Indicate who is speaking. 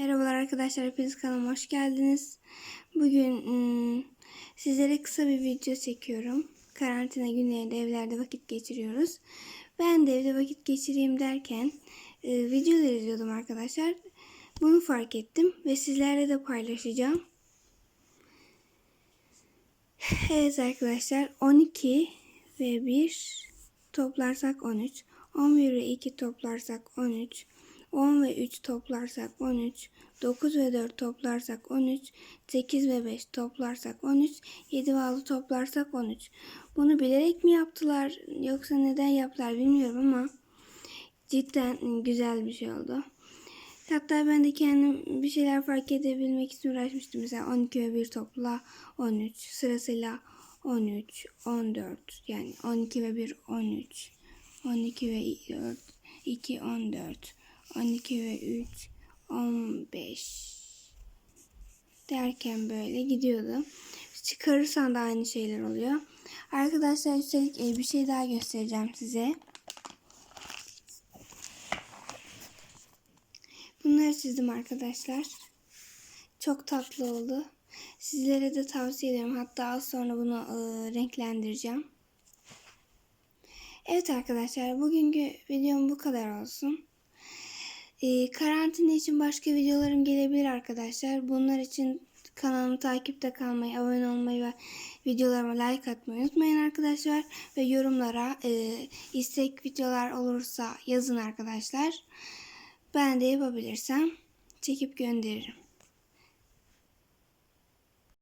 Speaker 1: Merhabalar arkadaşlar, hepiniz kanalıma hoş geldiniz. Bugün ım, sizlere kısa bir video çekiyorum. Karantina günlerinde evlerde vakit geçiriyoruz. Ben de evde vakit geçireyim derken e, videolar izliyordum arkadaşlar. Bunu fark ettim ve sizlerle de paylaşacağım. Evet arkadaşlar 12 ve 1 toplarsak 13. 11 ve 2 toplarsak 13. 10 ve 3 toplarsak 13. 9 ve 4 toplarsak 13. 8 ve 5 toplarsak 13. 7 ve 6 toplarsak 13. Bunu bilerek mi yaptılar yoksa neden yaptılar bilmiyorum ama cidden güzel bir şey oldu. Hatta ben de kendim bir şeyler fark edebilmek için uğraşmıştım. Mesela 12 ve 1 topla 13 sırasıyla 13, 14 yani 12 ve 1 13, 12 ve 4, 2 14, 12 ve 3 15 derken böyle gidiyordu. Çıkarırsan da aynı şeyler oluyor. Arkadaşlar üstelik e, bir şey daha göstereceğim size. Bunları çizdim arkadaşlar. Çok tatlı oldu. Sizlere de tavsiye ederim. Hatta az sonra bunu e, renklendireceğim. Evet arkadaşlar bugünkü videom bu kadar olsun. E, karantina için başka videolarım gelebilir arkadaşlar. Bunlar için kanalımı takipte kalmayı, abone olmayı ve videolarıma like atmayı unutmayın arkadaşlar. Ve yorumlara e, istek videolar olursa yazın arkadaşlar. Ben de yapabilirsem çekip gönderirim.